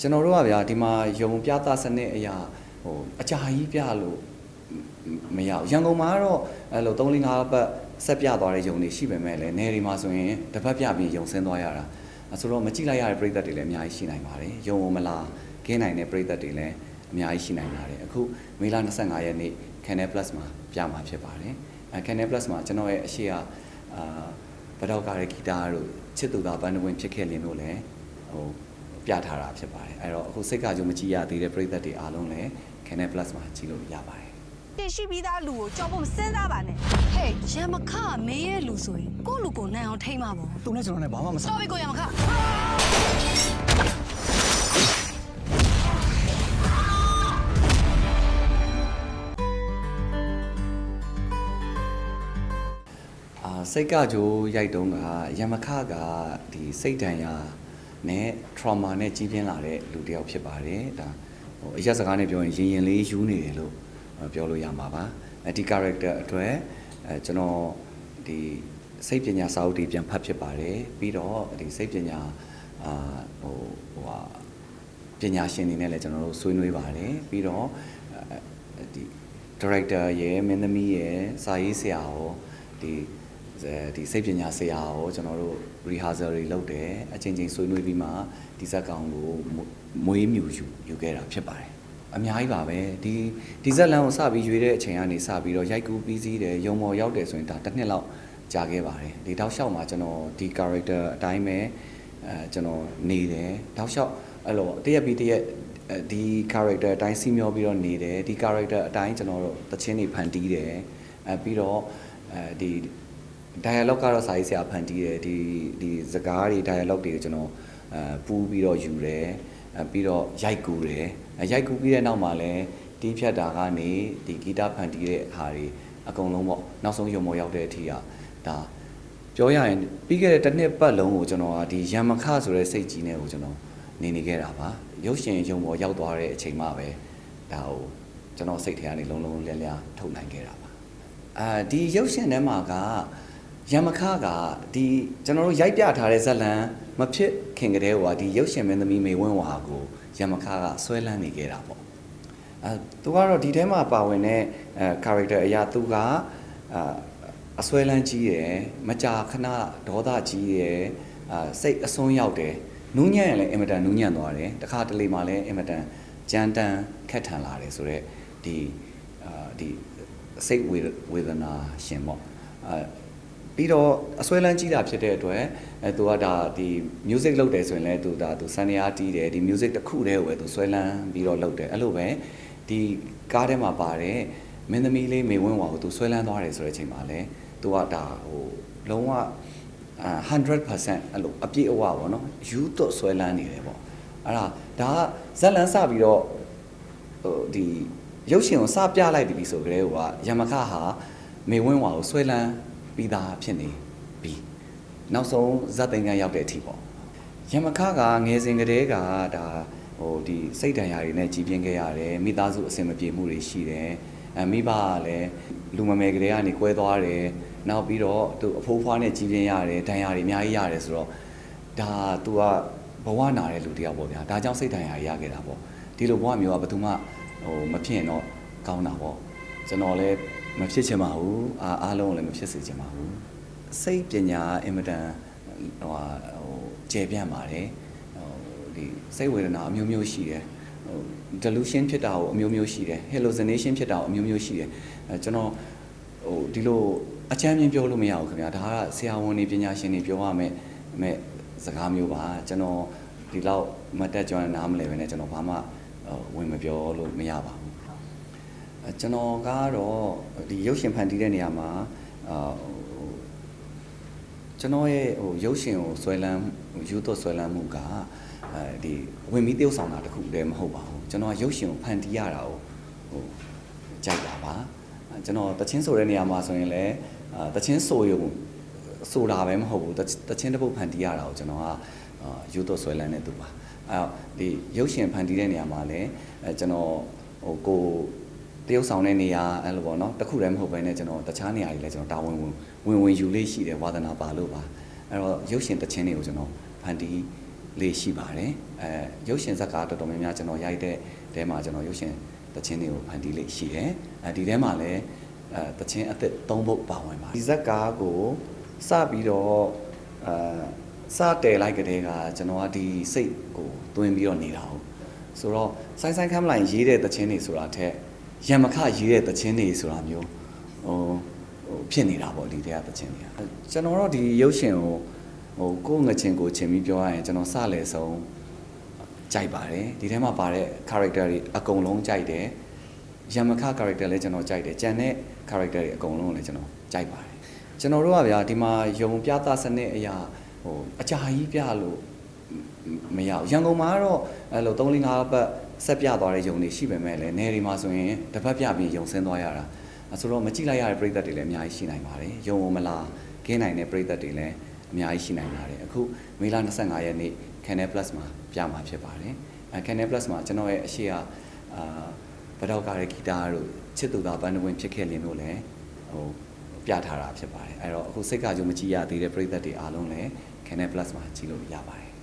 ကျွန်တော်တို့ကဗျာဒီမှာယုံပြသစနစ်အရာဟိုအကြာကြီးပြလို့မရဘူးရန်ကုန်မှာကတော့အဲ့လို3 4 5ပတ်ဆက်ပြသွားတဲ့ယုံတွေရှိပေမဲ့လည်းနေဒီမှာဆိုရင်တစ်ပတ်ပြပြီးယုံဆင်းသွားရတာအဲဆိုတော့မကြည့်လိုက်ရတဲ့ပြည်သက်တွေလည်းအများကြီးရှိနိုင်ပါတယ်ယုံဝမလားကင်းနိုင်တဲ့ပြည်သက်တွေလည်းအများကြီးရှိနိုင်ပါတယ်အခုမေလ25ရက်နေ့ Canal Plus မှာပြမှာဖြစ်ပါတယ်အဲ Canal Plus မှာကျွန်တော်ရဲ့အရှိအအာဗဒေါက်ကာရဲ့ဂီတာတို့ချစ်သူသာဘန်းဝင်ဖြစ်ခဲ့လင်းတို့လည်းဟို ပြထားတာဖြစ်ပါတယ်အဲ့တော့အခုစိတ်ကကြုံမကြည့်ရသေးတဲ့ပရိသတ်တွေအားလုံးလည်း Canal Plus မှာကြည့်လို့ရပါတယ်တင်ရှိပြီးသားလူကိုကြောက်ဖို့မစင်းစားပါနဲ့ဟဲ့ရမခမင်းရဲ့လူဆိုရင်ကိုယ့်လူကိုနိုင်အောင်ထိမ့်မှာပေါ့သူနဲ့ကျွန်တော်နဲ့ဘာမှမဆိုင်တော်ပြီကိုရမခအာစိတ်ကကြိုးရိုက်တုံးကယမခကဒီစိတ်ဒဏ်ရာ နဲ့ trauma နဲ့ကြီးပြင်းလာတဲ့လူတစ်ယောက်ဖြစ်ပါတယ်ဒါဟိုအရက်စကားနဲ့ပြောရင်ရင်ရင်လေးယူနေတယ်လို့ပြောလို့ရမှာပါအဲဒီ character အတွက်အဲကျွန်တော်ဒီစိတ်ပညာစာအုပ်တွေပြန်ဖတ်ဖြစ်ပါတယ်ပြီးတော့ဒီစိတ်ပညာအာဟိုဟိုဟာပညာရှင်တွေနဲ့လည်းကျွန်တော်တို့ဆွေးနွေးပါတယ်ပြီးတော့အဲဒီ director ရဲ့မင်းသမီးရဲ့စာရေးဆရာရောဒီအဲ ဒီစိတ်ပညာဆရာရောကျွန်တော်တို့ rehearsal တွေလုပ်တယ်အချိန်ချင်းဆွေးနွေးပြီးမှဒီဇက်ကောင်ကိုမွေးမြူယူယူခဲ့တာဖြစ်ပါတယ်အများကြီးပါပဲဒီဒီဇက်လန်ကိုစပြီးရွေးတဲ့အချိန်ကနေစပြီးတော့ရိုက်ကူးပြီးစီးတယ်ရုံမော်ရောက်တယ်ဆိုရင်ဒါတစ်နှစ်လောက်ကြာခဲ့ပါတယ်ဒီတောက်လျှောက်မှာကျွန်တော်ဒီ character အတိုင်းပဲအဲကျွန်တော်နေတယ်တောက်လျှောက်အဲ့လိုတရက်ပြီးတရက်အဲဒီ character အတိုင်းစီမျောပြီးတော့နေတယ်ဒီ character အတိုင်းကျွန်တော်တို့သချင်းတွေဖန်တီးတယ်အဲပြီးတော့အဲဒီ dialogue ကတော့စာရေးဆရာဖန်တီးတယ်ဒီဒီစကားတွေ dialogue တွေကိုကျွန်တော်အဲပူးပြီးတော့ယူတယ်အဲပြီးတော့ရိုက်ကူတယ်အဲရိုက်ကူပြီးတဲ့နောက်မှာလည်းတီးဖြတ်တာကနေဒီဂီတဖန်တီးတဲ့ဟာတွေအကုန်လုံးပေါ့နောက်ဆုံးရုံမော်ရောက်တဲ့အထိကဒါပြောရရင်ပြီးခဲ့တဲ့တစ်နှစ်ပတ်လုံးကိုကျွန်တော်ကဒီရံမခဆိုတဲ့စိတ်ကြီးနဲ့ကိုကျွန်တော်နေနေခဲ့တာပါရုပ်ရှင်ရုံမော်ရောက်သွားတဲ့အချိန်မှပဲဒါကိုကျွန်တော်စိတ်ထဲကနေလုံးလုံးလျက်လျာထုတ်နိုင်ခဲ့တာပါအာဒီရုပ်ရှင်ထဲမှာက ရမခကဒီကျွန်တော်တို့ရိုက်ပြထားတဲ့ဇက်လန်မဖြစ်ခင်ကတည်းကဒီရုပ်ရှင်မင်းသမီးမေဝင်းဝါကိုရမခကဆွဲလန်းနေခဲ့တာပေါ့အဲသူကတော့ဒီထဲမှာပါဝင်တဲ့အဲ character အရာသူကအာအဆွဲလန်းကြီးတယ်မကြာခဏဒေါသကြီးတယ်အာစိတ်အစွန်းရောက်တယ်နူးညံ့ရင်လည်းအင်မတန်နူးညံ့သွားတယ်တခါတလေမှလည်းအင်မတန်ကြမ်းတမ်းခက်ထန်လာတယ်ဆိုတော့ဒီအာဒီစိတ်ဝေဝေဒနာရှင်ပေါ့အဲ ပြီးတော့အစွဲလန်းကြီးတာဖြစ်တဲ့အတွက်အဲသူကဒါဒီ music လုပ်တယ်ဆိုရင်လည်းသူဒါသူစံနေအားတီးတယ်ဒီ music တစ်ခုတည်းကိုပဲသူစွဲလန်းပြီးတော့လုပ်တယ်အဲ့လိုပဲဒီကားထဲမှာပါတဲ့မင်းသမီးလေးမေဝင်းဝါကိုသူစွဲလန်းသွားတယ်ဆိုတဲ့အချိန်မှာလည်းသူကဒါဟိုလုံးဝအာ100%အဲ့လိုအပြည့်အဝပေါ့နော်ယူသွတ်ဆွဲလန်းနေတယ်ပေါ့အဲ့ဒါဒါကဇက်လန်းစပြီးတော့ဟိုဒီရုပ်ရှင်ကိုစပြလိုက်ပြီဆိုကြတဲ့ဟိုကရမခဟာမေဝင်းဝါကိုဆွဲလန်း ပြီးသားဖြစ်နေပြီနောက်ဆုံးဇက်သိန်းကန်းရောက်တဲ့အထိပေါ့ရမခကငယ်စဉ်ကတည်းကဒါဟိုဒီစိတ်ဒဏ်ရာတွေနဲ့ကြီးပြင်းခဲ့ရတယ်မိသားစုအဆင်မပြေမှုတွေရှိတယ်အဲမိဘကလည်းလူမမယ်ကလေးကနေကွဲသွားတယ်နောက်ပြီးတော့သူအဖိုးဖွားနဲ့ကြီးပြင်းရတယ်ဒဏ်ရာတွေအများကြီးရတယ်ဆိုတော့ဒါ तू ကဘဝနာတဲ့လူတစ်ယောက်ပေါ့ဗျာဒါကြောင့်စိတ်ဒဏ်ရာရခဲ့တာပေါ့ဒီလိုဘဝမျိုးကဘယ်သူမှဟိုမဖြစ်ရင်တော့ကောင်းတာပေါ့ကျွန်တော်လည်း မဖြစ်ချင်ပါဘူးအားအားလုံးလည်းမဖြစ်စေချင်ပါဘူးစိတ်ပညာအင်မတန်ဟိုဟာဟိုကျေပြန့်ပါတယ်ဟိုဒီစိတ်ဝေဒနာအမျိုးမျိုးရှိတယ်ဟို delusion ဖြစ်တာကိုအမျိုးမျိုးရှိတယ် hallucination ဖြစ်တာကိုအမျိုးမျိုးရှိတယ်အဲကျွန်တော်ဟိုဒီလိုအချမ်းမြင်ပြောလို့မရဘူးခင်ဗျာဒါကဆရာဝန်တွေပညာရှင်တွေပြောရမယ်မဲ့စကားမျိုးပါကျွန်တော်ဒီလောက်မတက်ကြွနားမလဲပဲねကျွန်တော်ဘာမှဟိုဝင်မပြောလို့မရပါဘူးအဲ ကျွန်တော်ကတော့ဒီရုပ်ရှင်ဖန်တီးတဲ့နေရာမှာအာဟိုကျွန်တော်ရဲ့ဟိုရုပ်ရှင်ကိုဆွဲလန်းယူသွဆွဲလန်းမှုကအဲဒီဝင်ပြီးတယောက်ဆောင်တာတခုတည်းမဟုတ်ပါဘူးကျွန်တော်ကရုပ်ရှင်ကိုဖန်တီးရတာကိုဟိုကြိုက်တာပါအဲကျွန်တော်တချင်းဆိုတဲ့နေရာမှာဆိုရင်လည်းအာတချင်းဆိုရုံဆိုတာပဲမဟုတ်ဘူးတတချင်းတစ်ပုတ်ဖန်တီးရတာကိုကျွန်တော်ကအာယူသွဆွဲလန်းနေသူပါအဲတော့ဒီရုပ်ရှင်ဖန်တီးတဲ့နေရာမှာလည်းအဲကျွန်တော်ဟိုကို တရုပ်ဆောင်တဲ့နေရာအဲ့လိုပေါ့နော်တခုတည်းမဟုတ်ဘဲနဲ့ကျွန်တော်တခြားနေရာတွေလည်းကျွန်တော်တာဝန်ဝင်ဝင်ဝင်ယူလေးရှိတယ်ဝါသနာပါလို့ပါအဲ့တော့ရုပ်ရှင်တခြင်းတွေကိုကျွန်တော်ဖန်တီးလေးရှိပါတယ်အဲရုပ်ရှင်ဇာတ်ကားတော်တော်များများကျွန်တော်ရိုက်တဲ့တဲမှာကျွန်တော်ရုပ်ရှင်တခြင်းတွေကိုဖန်တီးလေးရှိတယ်အဲဒီထဲမှာလည်းအဲတခြင်းအသစ်၃ပုဒ်ပါဝင်ပါတယ်ဒီဇာတ်ကားကိုစပြီးတော့အဲစတယ်လိုက်ကတည်းကကျွန်တော်ကဒီစိတ်ကိုတွင်းပြီးတော့နေတာဟုတ်ဆိုတော့ဆိုင်ဆိုင်ခမ်းမလိုက်ရေးတဲ့တခြင်းတွေဆိုတာထက် ရံမခရေးတဲ့တခြင်းတွေဆိုတာမျိုးဟိုဟိုဖြစ်နေတာပေါ့ဒီတဲ့ကတခြင်းတွေကကျွန်တော်တော့ဒီရုပ်ရှင်ကိုဟိုကိုယ့်ငချင်းကိုချင်းပြီးပြောရရင်ကျွန်တော်စလဲဆုံးကြိုက်ပါတယ်ဒီထဲမှာပါတဲ့ character တွေအကုန်လုံးကြိုက်တယ်ရမခ character လည်းကျွန်တော်ကြိုက်တယ်ကြံတဲ့ character တွေအကုန်လုံးလည်းကျွန်တော်ကြိုက်ပါတယ်ကျွန်တော်တို့ကဗျာဒီမှာယုံပြသစနစ်အရာဟိုအကြာကြီးပြလို့မရဘူးရန်ကုန်မှာကတော့အဲ့လို3 4 5ပတ် ဆက်ပြသွားတဲ့ယုံတွေရှိပေမဲ့လည်းနေဒီမှာဆိုရင်တစ်ပတ်ပြပြီးယုံဆင်းသွားရတာအဲဆိုတော့မကြည့်လိုက်ရတဲ့ပြည်သက်တွေလည်းအများကြီးရှိနိုင်ပါတယ်ယုံဝမလားခင်းနိုင်တဲ့ပြည်သက်တွေလည်းအများကြီးရှိနိုင်ပါတယ်အခုမေလ25ရက်နေ့ Canal Plus မှာပြမှာဖြစ်ပါတယ်အဲ Canal Plus မှာကျွန်တော်ရဲ့အရှိအအာဗဒေါက်ကာရဲ့ဂီတာတို့ချစ်သူသာဘန်းဝင်ဖြစ်ခဲ့လင်းတို့လည်းဟိုပြထားတာဖြစ်ပါတယ်အဲတော့အခုစိတ်ကကြုံမကြည့်ရသေးတဲ့ပြည်သက်တွေအားလုံးလည်း Canal Plus မှာကြည့်လို့ရပါတယ်